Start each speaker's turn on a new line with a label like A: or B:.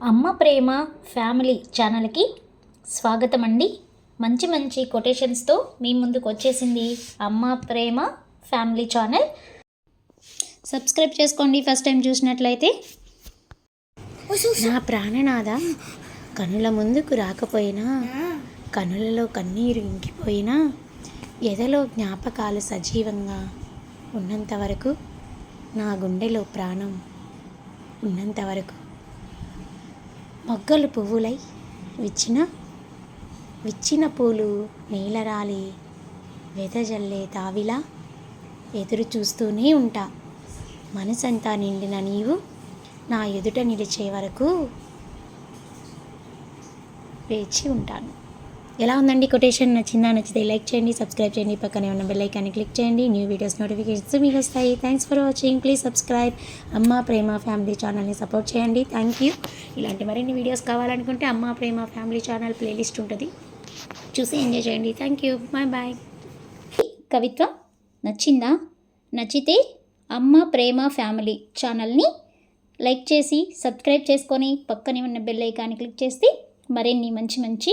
A: అమ్మ ప్రేమ ఫ్యామిలీ ఛానల్కి స్వాగతం అండి మంచి మంచి కొటేషన్స్తో మీ ముందుకు వచ్చేసింది అమ్మ ప్రేమ ఫ్యామిలీ ఛానల్. సబ్స్క్రైబ్ చేసుకోండి ఫస్ట్ టైం చూసినట్లయితే.
B: నా ప్రాణనాథ కనుల ముందుకు రాకపోయినా కనులలో కన్నీరు ఇంకిపోయినా ఎదలో జ్ఞాపకాలు సజీవంగా ఉన్నంత వరకు నా గుండెలో ప్రాణం ఉన్నంత వరకు మొగ్గలు పువ్వులై విచ్చిన విచ్చిన పూలు నేలరాలి వెదజల్లే తావిలా ఎదురు చూస్తూనే ఉంటా. మనసంతా నిండిన నీవు నా ఎదుట నిలిచే వరకు వేచి ఉంటాను. ఎలా ఉందండి కొటేషన్? నచ్చిందా? నచ్చితే లైక్ చేయండి సబ్స్క్రైబ్ చేయండి. పక్కనే ఉన్న బెల్ ఐకాన్ని క్లిక్ చేయండి. న్యూ వీడియోస్ నోటిఫికేషన్స్ మీకు వస్తాయి. Thanks for watching. Please subscribe. అమ్మ ప్రేమ ఫ్యామిలీ ఛానల్ని సపోర్ట్ చేయండి. Thank you. ఇలాంటి మరిన్ని వీడియోస్ కావాలనుకుంటే అమ్మ ప్రేమ ఫ్యామిలీ ఛానల్ ప్లేలిస్ట్ ఉంటుంది. చూసి ఎంజాయ్ చేయండి. Thank you. Bye bye.
A: కవిత్వ నచ్చిందా? నచ్చితే అమ్మ ప్రేమ ఫ్యామిలీ ఛానల్ని లైక్ చేసి సబ్స్క్రైబ్ చేసుకొని పక్కనే ఉన్న బెల్ ఐకాన్ని క్లిక్ చేస్తే మరిన్ని మంచి మంచి